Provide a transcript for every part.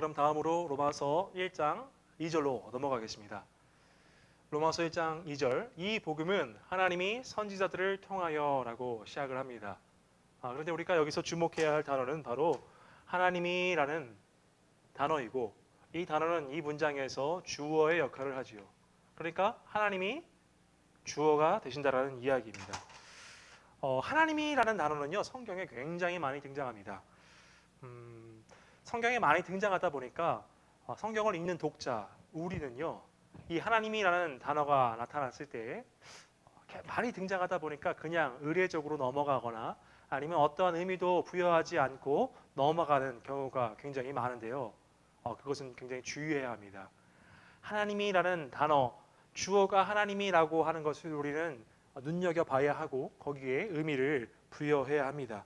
그럼 다음으로 로마서 1장 2절로 넘어가겠습니다. 로마서 1장 2절 이 복음은 하나님이 선지자들을 통하여라고 시작을 합니다. 아, 그런데 우리가 여기서 주목해야 할 단어는 바로 하나님이라는 단어이고 이 단어는 이 문장에서 주어의 역할을 하지요. 그러니까 하나님이 주어가 되신다라는 이야기입니다. 어, 하나님이라는 단어는요 성경에 굉장히 많이 등장합니다. 음, 성경에 많이 등장하다 보니까 어, 성경을 읽는 독자 우리는요 이 하나님이라는 단어가 나타났을 때 이렇게 많이 등장하다 보니까 그냥 의례적으로 넘어가거나 아니면 어떠한 의미도 부여하지 않고 넘어가는 경우가 굉장히 많은데요. 어, 그것은 굉장히 주의해야 합니다. 하나님이라는 단어 주어가 하나님이라고 하는 것을 우리는 눈여겨 봐야 하고 거기에 의미를 부여해야 합니다.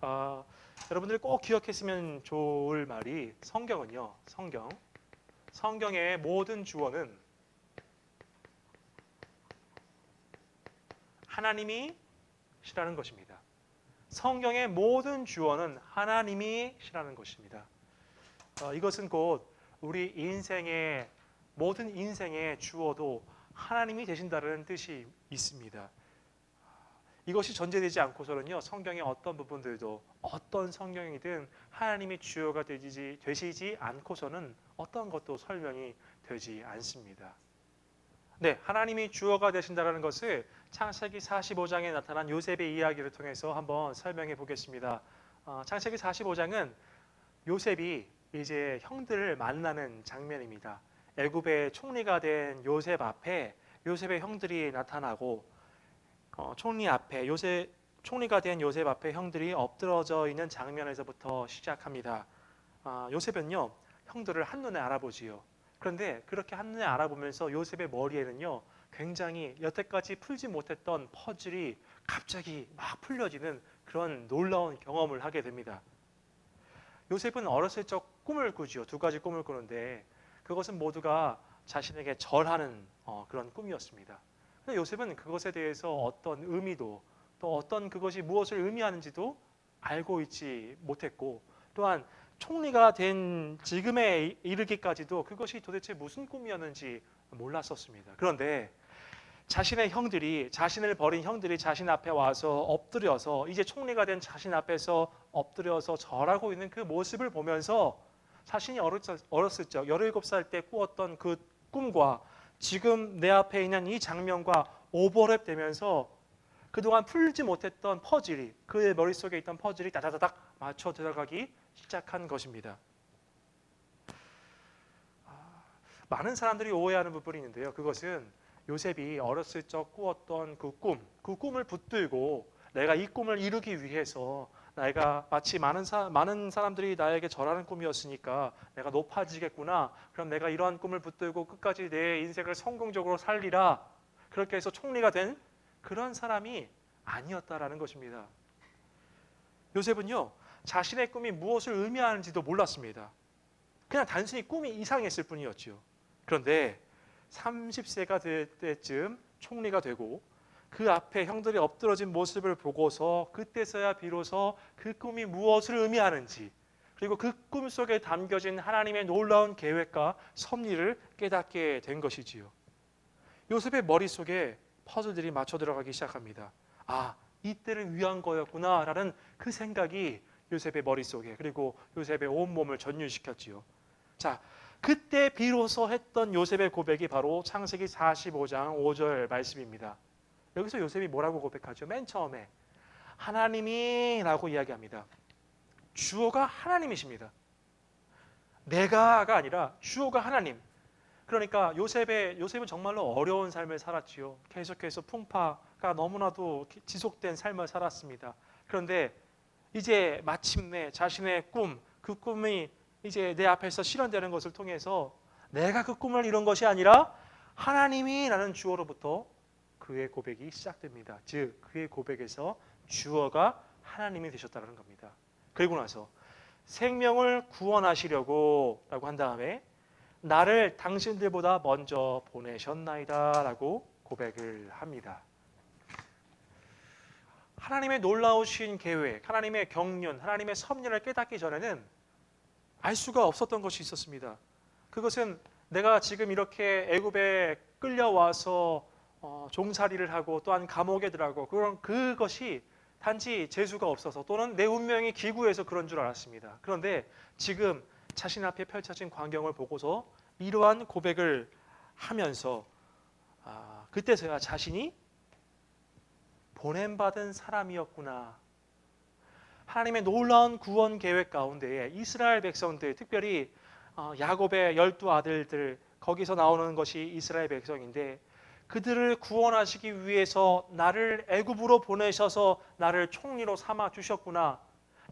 아, 여러분들 꼭 기억했으면 좋을 말이 성경은요. 성경 성경의 모든 주어는 하나님이시라는 것입니다. 성경의 모든 주어는 하나님이시라는 것입니다. 어, 이것은 곧 우리 인생의 모든 인생의 주어도 하나님이 되신다는 뜻이 있습니다. 이것이 전제되지 않고서는요 성경의 어떤 부분들도 어떤 성경이든 하나님이 주어가 되지, 되시지 않고서는 어떤 것도 설명이 되지 않습니다. 네, 하나님이 주어가 되신다는 것을 창세기 45장에 나타난 요셉의 이야기를 통해서 한번 설명해 보겠습니다. 어, 창세기 45장은 요셉이 이제 형들을 만나는 장면입니다. 애굽의 총리가 된 요셉 앞에 요셉의 형들이 나타나고 어, 총리 앞에 요셉 총리가 된 요셉 앞에 형들이 엎드러져 있는 장면에서부터 시작합니다. 아, 요셉은요 형들을 한눈에 알아보지요. 그런데 그렇게 한눈에 알아보면서 요셉의 머리에는요 굉장히 여태까지 풀지 못했던 퍼즐이 갑자기 막 풀려지는 그런 놀라운 경험을 하게 됩니다. 요셉은 어렸을 적 꿈을 꾸지요. 두 가지 꿈을 꾸는데 그것은 모두가 자신에게 절하는 어, 그런 꿈이었습니다. 요셉은 그것에 대해서 어떤 의미도 또 어떤 그것이 무엇을 의미하는지도 알고 있지 못했고 또한 총리가 된 지금에 이르기까지도 그것이 도대체 무슨 꿈이었는지 몰랐었습니다. 그런데 자신의 형들이 자신을 버린 형들이 자신 앞에 와서 엎드려서 이제 총리가 된 자신 앞에서 엎드려서 절하고 있는 그 모습을 보면서 자신이 어렸을 적 17살 때 꾸었던 그 꿈과 지금 내 앞에 있는 이 장면과 오버랩 되면서 그동안 풀지 못했던 퍼즐이 그의 머릿속에 있던 퍼즐이 다다다닥 맞춰 들어가기 시작한 것입니다. 아, 많은 사람들이 오해하는 부분이 있는데요. 그것은 요셉이 어렸을 적 꾸었던 그 꿈, 그 꿈을 붙들고 내가 이 꿈을 이루기 위해서 내가 마치 많은 사, 많은 사람들이 나에게 절하는 꿈이었으니까 내가 높아지겠구나. 그럼 내가 이러한 꿈을 붙들고 끝까지 내 인생을 성공적으로 살리라. 그렇게 해서 총리가 된 그런 사람이 아니었다라는 것입니다. 요셉은요 자신의 꿈이 무엇을 의미하는지도 몰랐습니다. 그냥 단순히 꿈이 이상했을 뿐이었지요. 그런데 30세가 될 때쯤 총리가 되고 그 앞에 형들이 엎드러진 모습을 보고서 그때서야 비로소 그 꿈이 무엇을 의미하는지 그리고 그 꿈 속에 담겨진 하나님의 놀라운 계획과 섭리를 깨닫게 된 것이지요. 요셉의 머릿속에 퍼즐들이 맞춰 들어가기 시작합니다. 아, 이때를 위한 거였구나라는 그 생각이 요셉의 머릿속에 그리고 요셉의 온몸을 전율시켰지요. 자, 그때 비로소 했던 요셉의 고백이 바로 창세기 45장 5절 말씀입니다. 여기서 요셉이 뭐라고 고백하죠? 맨 처음에 하나님이라고 이야기합니다. 주어가 하나님이십니다. 내가가 아니라 주어가 하나님. 그러니까 요셉의 요셉은 정말로 어려운 삶을 살았지요. 계속해서 풍파가 너무나도 지속된 삶을 살았습니다. 그런데 이제 마침내 자신의 꿈, 그 꿈이 이제 내 앞에서 실현되는 것을 통해서 내가 그 꿈을 이룬 것이 아니라 하나님이라는 주어로부터 그의 고백이 시작됩니다. 즉 그의 고백에서 주어가 하나님이 되셨다는 겁니다. 그리고 나서 생명을 구원하시려고라고 한 다음에 나를 당신들보다 먼저 보내셨나이다라고 고백을 합니다. 하나님의 놀라우신 계획, 하나님의 경륜, 하나님의 섭리를 깨닫기 전에는 알 수가 없었던 것이 있었습니다. 그것은 내가 지금 이렇게 애굽에 끌려와서 어, 종살이를 하고 또한 감옥에 들어가고 그런 그것이 단지 재수가 없어서 또는 내 운명이 기구해서 그런 줄 알았습니다. 그런데 지금 자신 앞에 펼쳐진 광경을 보고서 이러한 고백을 하면서 아, 그때서야 자신이 보냄받은 사람이었구나. 하나님의 놀라운 구원 계획 가운데에 이스라엘 백성들, 특별히 어, 야곱의 열두 아들들 거기서 나오는 것이 이스라엘 백성인데 그들을 구원하시기 위해서 나를 애굽으로 보내셔서 나를 총리로 삼아 주셨구나.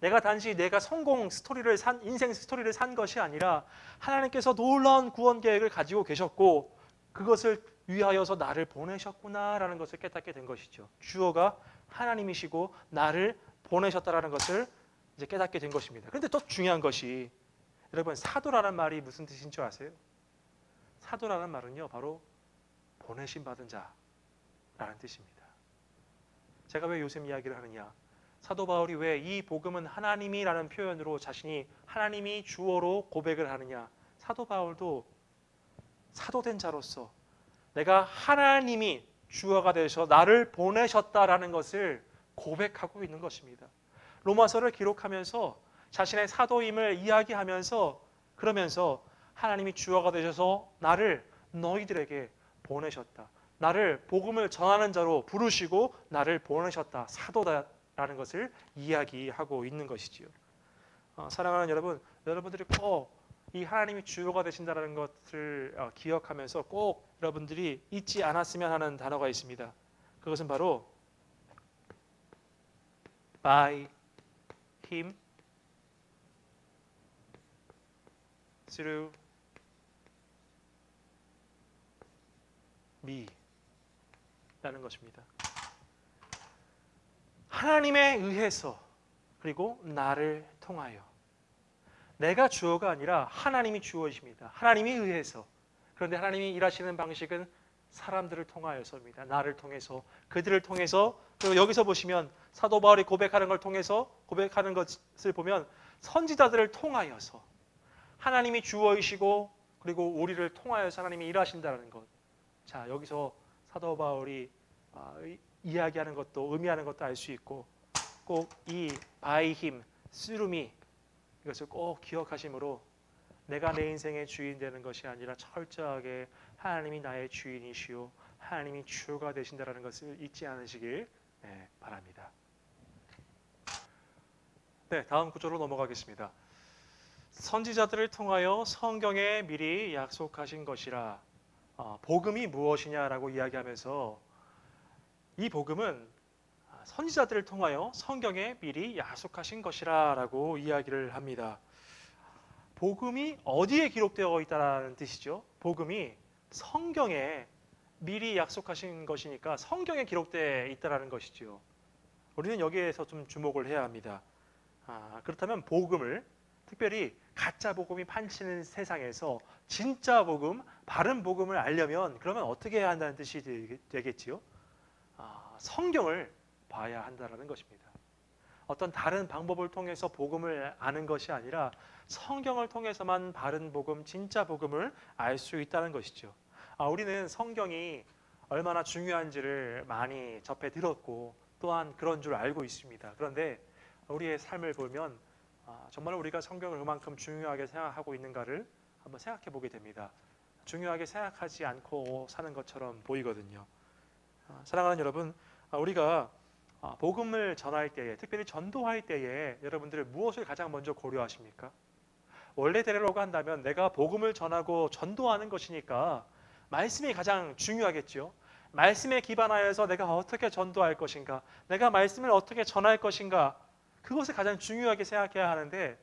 내가 단지 내가 성공 스토리를 산 인생 스토리를 산 것이 아니라 하나님께서 놀라운 구원 계획을 가지고 계셨고 그것을 위하여서 나를 보내셨구나라는 것을 깨닫게 된 것이죠. 주어가 하나님이시고 나를 보내셨다라는 것을 이제 깨닫게 된 것입니다. 그런데 또 중요한 것이 여러분 사도라는 말이 무슨 뜻인 줄 아세요? 사도라는 말은요 바로 보내심 받은 자라는 뜻입니다. 제가 왜 요즘 이야기를 하느냐? 사도 바울이 왜 이 복음은 하나님이라는 표현으로 자신이 하나님이 주어로 고백을 하느냐? 사도 바울도 사도된 자로서 내가 하나님이 주어가 되셔 나를 보내셨다라는 것을 고백하고 있는 것입니다. 로마서를 기록하면서 자신의 사도임을 이야기하면서 그러면서 하나님이 주어가 되셔서 나를 너희들에게 보내셨다. 나를 복음을 전하는 자로 부르시고 나를 보내셨다. 사도다라는 것을 이야기하고 있는 것이지요. 어, 사랑하는 여러분, 여러분들이 꼭 이 하나님이 주요가 되신다는 것을 어, 기억하면서 꼭 여러분들이 잊지 않았으면 하는 단어가 있습니다. 그것은 바로 by him through me라는 것입니다. 하나님에 의해서 그리고 나를 통하여 내가 주어가 아니라 하나님이 주어이십니다. 하나님이 의해서 그런데 하나님이 일하시는 방식은 사람들을 통하여서입니다. 나를 통해서 그들을 통해서 그리고 여기서 보시면 사도 바울이 고백하는 걸 통해서 고백하는 것을 보면 선지자들을 통하여서 하나님이 주어이시고 그리고 우리를 통하여서 하나님이 일하신다는 것. 자 여기서 사도 바울이 아, 이야기하는 것도 의미하는 것도 알 수 있고 꼭 이 by him, through me 이것을 꼭 기억하심으로 내가 내 인생의 주인 되는 것이 아니라 철저하게 하나님이 나의 주인이시오 하나님이 주가 되신다라는 것을 잊지 않으시길 네, 바랍니다. 네, 다음 구절로 넘어가겠습니다. 선지자들을 통하여 성경에 미리 약속하신 것이라 어, 복음이 무엇이냐라고 이야기하면서 이 복음은 선지자들을 통하여 성경에 미리 약속하신 것이라라고 이야기를 합니다. 복음이 어디에 기록되어 있다라는 뜻이죠. 복음이 성경에 미리 약속하신 것이니까 성경에 기록되어 있다라는 것이지요. 우리는 여기에서 좀 주목을 해야 합니다. 아, 그렇다면 복음을 특별히 가짜 복음이 판치는 세상에서 진짜 복음, 바른 복음을 알려면 그러면 어떻게 해야 한다는 뜻이 되겠지요? 아, 성경을 봐야 한다라는 것입니다. 어떤 다른 방법을 통해서 복음을 아는 것이 아니라 성경을 통해서만 바른 복음, 진짜 복음을 알 수 있다는 것이죠. 아, 우리는 성경이 얼마나 중요한지를 많이 접해 들었고 또한 그런 줄 알고 있습니다. 그런데 우리의 삶을 보면 아, 정말 우리가 성경을 그만큼 중요하게 생각하고 있는가를 한번 생각해 보게 됩니다. 중요하게 생각하지 않고 사는 것처럼 보이거든요. 아, 사랑하는 여러분, 아, 우리가 아, 복음을 전할 때에, 특별히 전도할 때에 여러분들 무엇을 가장 먼저 고려하십니까? 원래대로가 한다면 내가 복음을 전하고 전도하는 것이니까 말씀이 가장 중요하겠죠. 말씀에 기반하여서 내가 어떻게 전도할 것인가, 내가 말씀을 어떻게 전할 것인가, 그것을 가장 중요하게 생각해야 하는데,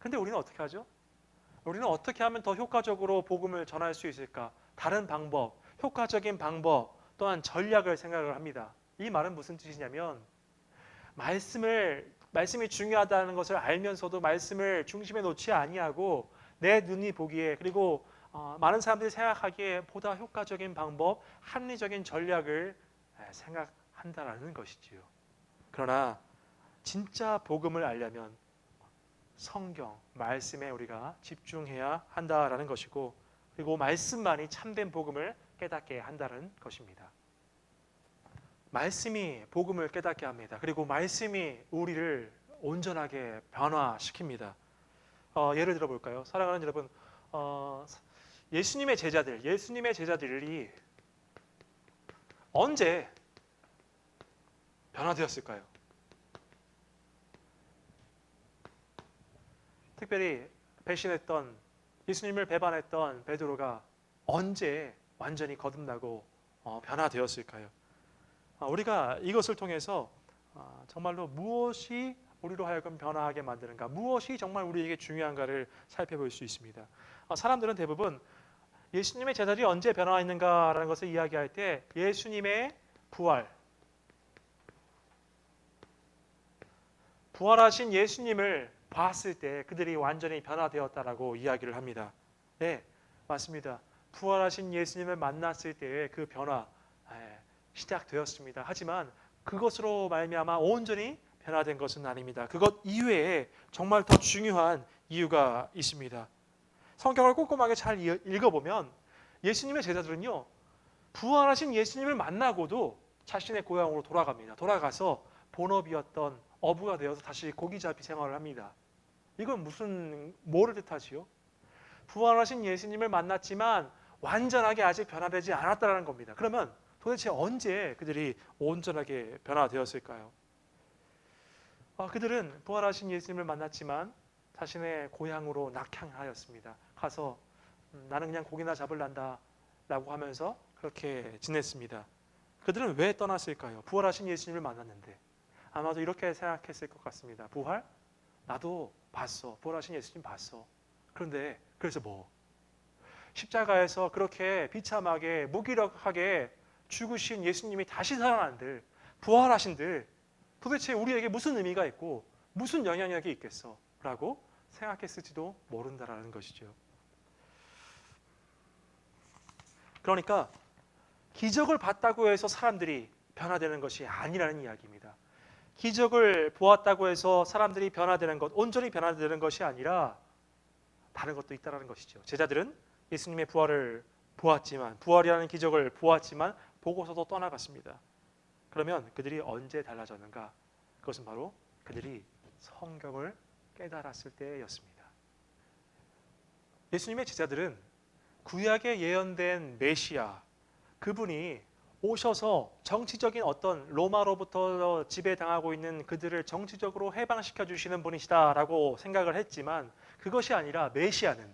근데 우리는 어떻게 하죠? 우리는 어떻게 하면 더 효과적으로 복음을 전할 수 있을까? 다른 방법, 효과적인 방법, 또한 전략을 생각을 합니다. 이 말은 무슨 뜻이냐면 말씀을 말씀이 중요하다는 것을 알면서도 말씀을 중심에 놓지 아니하고 내 눈이 보기에 그리고 어, 많은 사람들이 생각하기에 보다 효과적인 방법, 합리적인 전략을 생각한다라는 것이지요. 그러나 진짜 복음을 알려면 성경 말씀에 우리가 집중해야 한다라는 것이고 그리고 말씀만이 참된 복음을 깨닫게 한다는 것입니다. 말씀이 복음을 깨닫게 합니다. 그리고 말씀이 우리를 온전하게 변화시킵니다. 어, 예를 들어 볼까요? 사랑하는 여러분, 어, 예수님의 제자들, 예수님의 제자들이 언제 변화되었을까요? 특별히 배신했던 예수님을 배반했던 베드로가 언제 완전히 거듭나고 어, 변화되었을까요? 아, 우리가 이것을 통해서 아, 정말로 무엇이 우리로 하여금 변화하게 만드는가, 무엇이 정말 우리에게 중요한가를 살펴볼 수 있습니다. 아, 사람들은 대부분 예수님의 제자들이 언제 변화했는가라는 것을 이야기할 때 예수님의 부활, 부활하신 예수님을 봤을 때 그들이 완전히 변화되었다라고 이야기를 합니다. 네, 맞습니다. 부활하신 예수님을 만났을 때의 그 변화 예, 시작되었습니다. 하지만 그것으로 말미암아 온전히 변화된 것은 아닙니다. 그것 이외에 정말 더 중요한 이유가 있습니다. 성경을 꼼꼼하게 잘 이- 읽어보면 예수님의 제자들은요 부활하신 예수님을 만나고도 자신의 고향으로 돌아갑니다. 돌아가서 본업이었던 어부가 되어서 다시 고기잡이 생활을 합니다. 이건 무슨 뭐를 뜻하지요? 부활하신 예수님을 만났지만 완전하게 아직 변화되지 않았다는 겁니다. 그러면 도대체 언제 그들이 온전하게 변화되었을까요? 아, 그들은 부활하신 예수님을 만났지만 자신의 고향으로 낙향하였습니다. 가서 음, 나는 그냥 고기나 잡을란다 라고 하면서 그렇게 지냈습니다. 그들은 왜 떠났을까요? 부활하신 예수님을 만났는데 아마도 이렇게 생각했을 것 같습니다. 부활? 나도 봤어. 부활하신 예수님 봤어. 그런데 그래서 뭐? 십자가에서 그렇게 비참하게 무기력하게 죽으신 예수님이 다시 살아난들 부활하신들 도대체 우리에게 무슨 의미가 있고 무슨 영향력이 있겠어? 라고 생각했을지도 모른다라는 것이죠. 그러니까 기적을 봤다고 해서 사람들이 변화되는 것이 아니라는 이야기입니다. 기적을 보았다고 해서 사람들이 변화되는 것, 온전히 변화되는 것이 아니라 다른 것도 있다라는 것이죠. 제자들은 예수님의 부활을 보았지만 부활이라는 기적을 보았지만 보고서도 떠나갔습니다. 그러면 그들이 언제 달라졌는가? 그것은 바로 그들이 성경을 깨달았을 때였습니다. 예수님의 제자들은 구약에 예언된 메시아 그분이 오셔서 정치적인 어떤 로마로부터 지배당하고 있는 그들을 정치적으로 해방시켜 주시는 분이시다라고 생각을 했지만 그것이 아니라 메시아는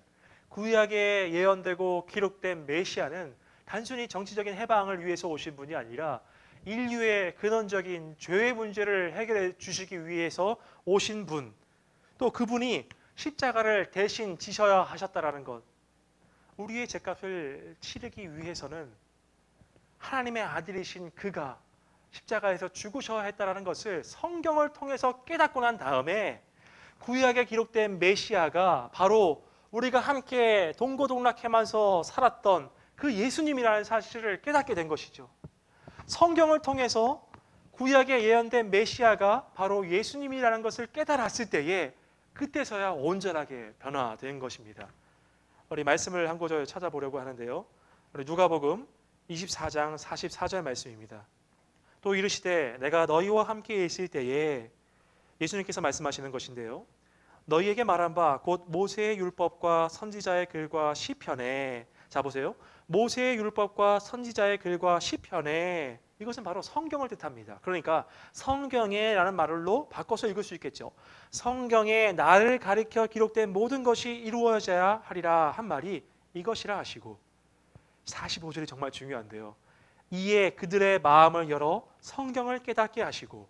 구약에 예언되고 기록된 메시아는 단순히 정치적인 해방을 위해서 오신 분이 아니라 인류의 근원적인 죄의 문제를 해결해 주시기 위해서 오신 분, 또 그분이 십자가를 대신 지셔야 하셨다라는 것. 우리의 죄값을 치르기 위해서는 하나님의 아들이신 그가 십자가에서 죽으셔야 했다라는 것을 성경을 통해서 깨닫고 난 다음에 구약에 기록된 메시아가 바로 우리가 함께 동고동락하면서 살았던 그 예수님이라는 사실을 깨닫게 된 것이죠. 성경을 통해서 구약에 예언된 메시아가 바로 예수님이라는 것을 깨달았을 때에 그때서야 온전하게 변화된 것입니다. 우리 말씀을 한 구절 찾아보려고 하는데요. 우리 누가복음 24장 44절 말씀입니다. 또 이르시되 내가 너희와 함께 있을 때에 예수님께서 말씀하시는 것인데요. 너희에게 말한 바 곧 모세의 율법과 선지자의 글과 시편에 자 보세요. 모세의 율법과 선지자의 글과 시편에 이것은 바로 성경을 뜻합니다. 그러니까 성경에라는 말로 바꿔서 읽을 수 있겠죠. 성경에 나를 가리켜 기록된 모든 것이 이루어져야 하리라 한 말이 이것이라 하시고 45절이 정말 중요한데요. 이에 그들의 마음을 열어 성경을 깨닫게 하시고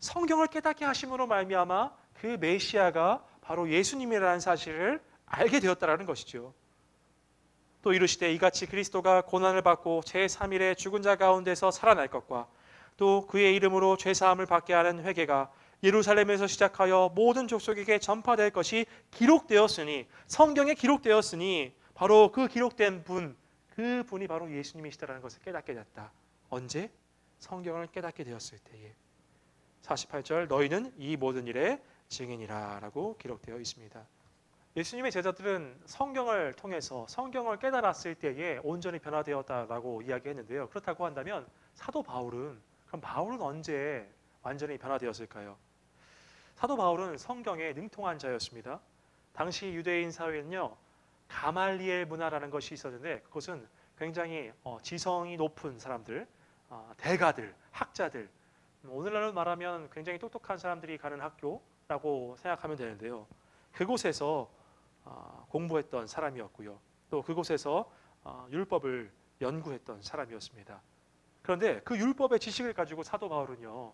성경을 깨닫게 하심으로 말미암아 그 메시아가 바로 예수님이라는 사실을 알게 되었다라는 것이죠. 또 이르시되 이같이 그리스도가 고난을 받고 제 3일에 죽은 자 가운데서 살아날 것과 또 그의 이름으로 죄 사함을 받게 하는 회개가 예루살렘에서 시작하여 모든 족속에게 전파될 것이 기록되었으니 성경에 기록되었으니 바로 그 기록된 분, 그 분이 바로 예수님이시다라는 것을 깨닫게 됐다. 언제? 성경을 깨닫게 되었을 때에. 48절 너희는 이 모든 일에 증인이라라고 기록되어 있습니다. 예수님의 제자들은 성경을 통해서 성경을 깨달았을 때에 온전히 변화되었다라고 이야기했는데요. 그렇다고 한다면 사도 바울은 그럼 바울은 언제 완전히 변화되었을까요? 사도 바울은 성경에 능통한 자였습니다. 당시 유대인 사회는요 가말리엘 문화라는 것이 있었는데 그것은 굉장히 어, 지성이 높은 사람들, 어, 대가들, 학자들 음, 오늘날로 말하면 굉장히 똑똑한 사람들이 가는 학교라고 생각하면 되는데요. 그곳에서 어, 공부했던 사람이었고요. 또 그곳에서 어, 율법을 연구했던 사람이었습니다. 그런데 그 율법의 지식을 가지고 사도 바울은요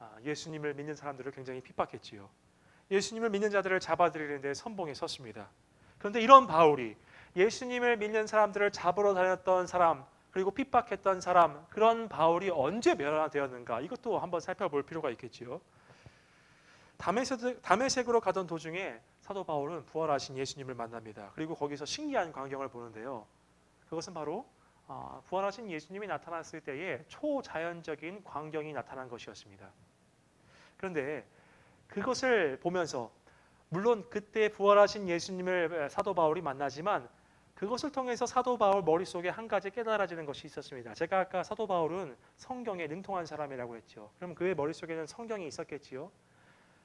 아, 예수님을 믿는 사람들을 굉장히 핍박했지요. 예수님을 믿는 자들을 잡아들이는데 선봉에 섰습니다. 그런데 이런 바울이 예수님을 믿는 사람들을 잡으러 다녔던 사람 그리고 핍박했던 사람 그런 바울이 언제 변화되었는가 이것도 한번 살펴볼 필요가 있겠지요. 다메섹으로 가던 도중에 사도 바울은 부활하신 예수님을 만납니다. 그리고 거기서 신기한 광경을 보는데요. 그것은 바로 아, 부활하신 예수님이 나타났을 때에 초자연적인 광경이 나타난 것이었습니다. 그런데 그것을 보면서 물론 그때 부활하신 예수님을 사도 바울이 만나지만 그것을 통해서 사도 바울 머릿속에 한 가지 깨달아지는 것이 있었습니다. 제가 아까 사도 바울은 성경에 능통한 사람이라고 했죠. 그럼 그의 머릿속에는 성경이 있었겠지요.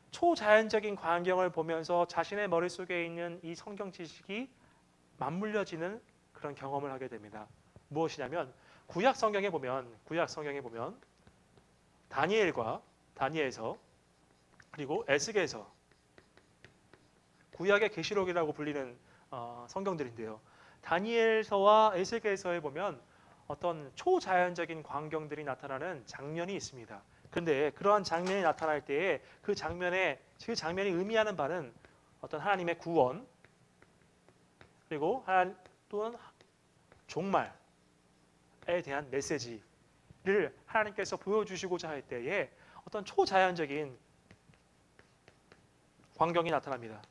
초자연적인 광경을 보면서 자신의 머릿속에 있는 이 성경 지식이 맞물려지는 그런 경험을 하게 됩니다. 무엇이냐면 구약 성경에 보면 구약 성경에 보면 다니엘과 다니엘서 그리고 에스겔서 구약의 계시록이라고 불리는 어, 성경들인데요. 다니엘서와 에스겔서에 보면 어떤 초자연적인 광경들이 나타나는 장면이 있습니다. 그런데 그러한 장면이 나타날 때에 그 장면에 그 장면이 의미하는 바는 어떤 하나님의 구원 그리고 하나 또는 종말에 대한 메시지를 하나님께서 보여주시고자 할 때에 어떤 초자연적인 광경이 나타납니다.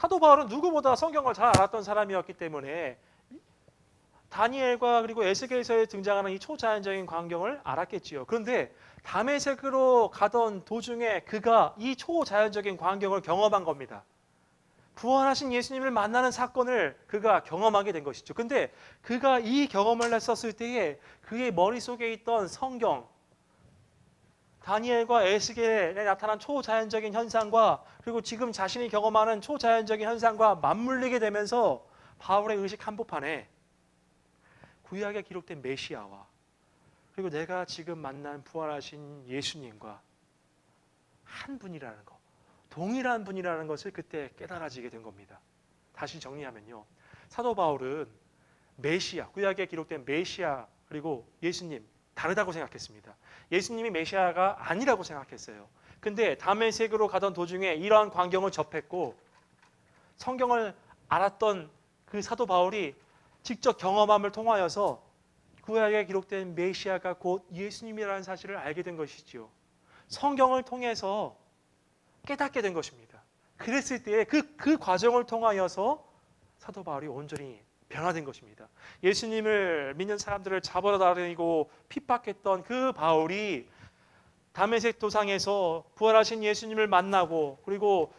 사도 바울은 누구보다 성경을 잘 알았던 사람이었기 때문에 다니엘과 그리고 에스겔서에 등장하는 이 초자연적인 광경을 알았겠지요. 그런데 다메섹으로 가던 도중에 그가 이 초자연적인 광경을 경험한 겁니다. 부활하신 예수님을 만나는 사건을 그가 경험하게 된 것이죠. 근데 그가 이 경험을 했었을 때에 그의 머릿속에 있던 성경 다니엘과 에스겔에 나타난 초자연적인 현상과 그리고 지금 자신이 경험하는 초자연적인 현상과 맞물리게 되면서 바울의 의식 한복판에 구약에 기록된 메시아와 그리고 내가 지금 만난 부활하신 예수님과 한 분이라는 것, 동일한 분이라는 것을 그때 깨달아지게 된 겁니다. 다시 정리하면요. 사도 바울은 메시아, 구약에 기록된 메시아 그리고 예수님 다르다고 생각했습니다. 예수님이 메시아가 아니라고 생각했어요. 근데 다메섹으로 가던 도중에 이러한 광경을 접했고 성경을 알았던 그 사도 바울이 직접 경험함을 통하여서 구약에 기록된 메시아가 곧 예수님이라는 사실을 알게 된 것이지요. 성경을 통해서 깨닫게 된 것입니다. 그랬을 때그그 과정을 통하여서 사도 바울이 온전히 변화된 것입니다. 예수님을 믿는 사람들을 잡아다 다니고 핍박했던 그 바울이 다메섹 도상에서 부활하신 예수님을 만나고 그리고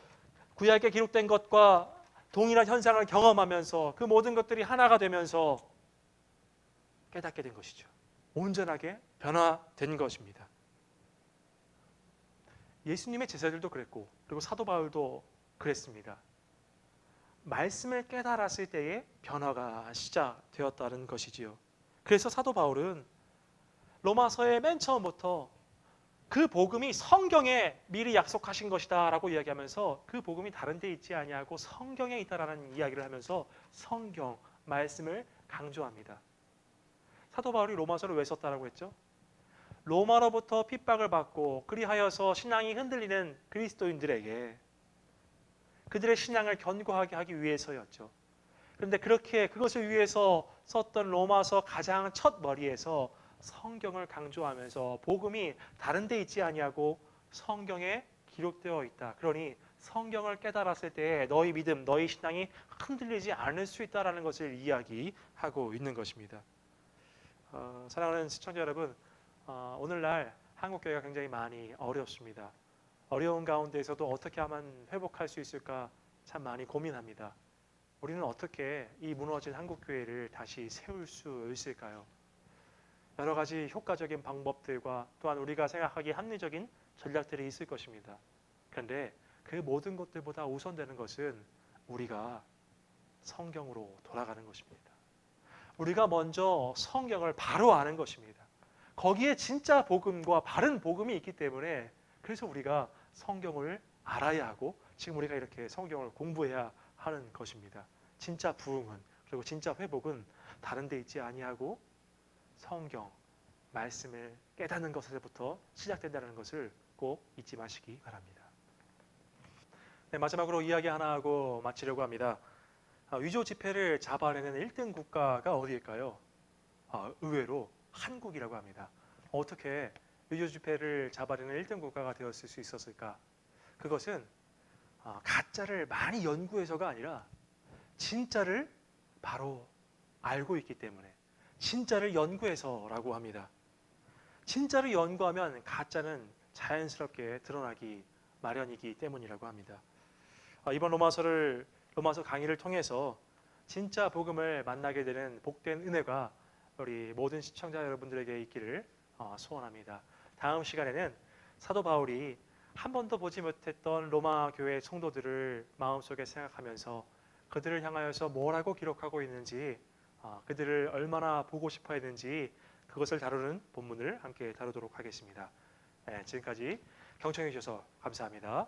구약에 기록된 것과 동일한 현상을 경험하면서 그 모든 것들이 하나가 되면서 깨닫게 된 것이죠. 온전하게 변화된 것입니다. 예수님의 제자들도 그랬고 그리고 사도 바울도 그랬습니다. 말씀을 깨달았을 때에 변화가 시작되었다는 것이지요. 그래서 사도 바울은 로마서의 맨 처음부터 그 복음이 성경에 미리 약속하신 것이다라고 이야기하면서 그 복음이 다른 데 있지 아니하고 성경에 있다라는 이야기를 하면서 성경 말씀을 강조합니다. 사도 바울이 로마서를 왜 썼다라고 했죠? 로마로부터 핍박을 받고 그리하여서 신앙이 흔들리는 그리스도인들에게 그들의 신앙을 견고하게 하기 위해서였죠. 그런데 그렇게 그것을 위해서 썼던 로마서 가장 첫 머리에서 성경을 강조하면서 복음이 다른 데 있지 아니하고 성경에 기록되어 있다. 그러니 성경을 깨달았을 때 너희 믿음, 너희 신앙이 흔들리지 않을 수 있다라는 것을 이야기하고 있는 것입니다. 어, 사랑하는 시청자 여러분, 어, 오늘날 한국 교회가 굉장히 많이 어렵습니다. 어려운 가운데에서도 어떻게 하면 회복할 수 있을까 참 많이 고민합니다. 우리는 어떻게 이 무너진 한국 교회를 다시 세울 수 있을까요? 여러 가지 효과적인 방법들과 또한 우리가 생각하기 합리적인 전략들이 있을 것입니다. 그런데 그 모든 것들보다 우선되는 것은 우리가 성경으로 돌아가는 것입니다. 우리가 먼저 성경을 바로 아는 것입니다. 거기에 진짜 복음과 바른 복음이 있기 때문에 그래서 우리가 성경을 알아야 하고 지금 우리가 이렇게 성경을 공부해야 하는 것입니다. 진짜 부흥은 그리고 진짜 회복은 다른 데 있지 아니하고 성경 말씀을 깨닫는 것에서부터 시작된다는 것을 꼭 잊지 마시기 바랍니다. 네, 마지막으로 이야기 하나 하고 마치려고 합니다. 아, 위조 지폐를 잡아내는 1등 국가가 어디일까요? 아, 의외로 한국이라고 합니다. 어떻게 지폐를 잡아내는 1등 국가가 되었을 수 있었을까? 그것은 아, 가짜를 많이 연구해서가 아니라 진짜를 바로 알고 있기 때문에 진짜를 연구해서라고 합니다. 진짜를 연구하면 가짜는 자연스럽게 드러나기 마련이기 때문이라고 합니다. 아, 이번 로마서를 로마서 강의를 통해서 진짜 복음을 만나게 되는 복된 은혜가 우리 모든 시청자 여러분들에게 있기를 어, 소원합니다. 다음 시간에는 사도 바울이 한 번도 보지 못했던 로마 교회 성도들을 마음속에 생각하면서 그들을 향하여서 뭐라고 기록하고 있는지 어, 그들을 얼마나 보고 싶어 했는지 그것을 다루는 본문을 함께 다루도록 하겠습니다. 네, 지금까지 경청해 주셔서 감사합니다.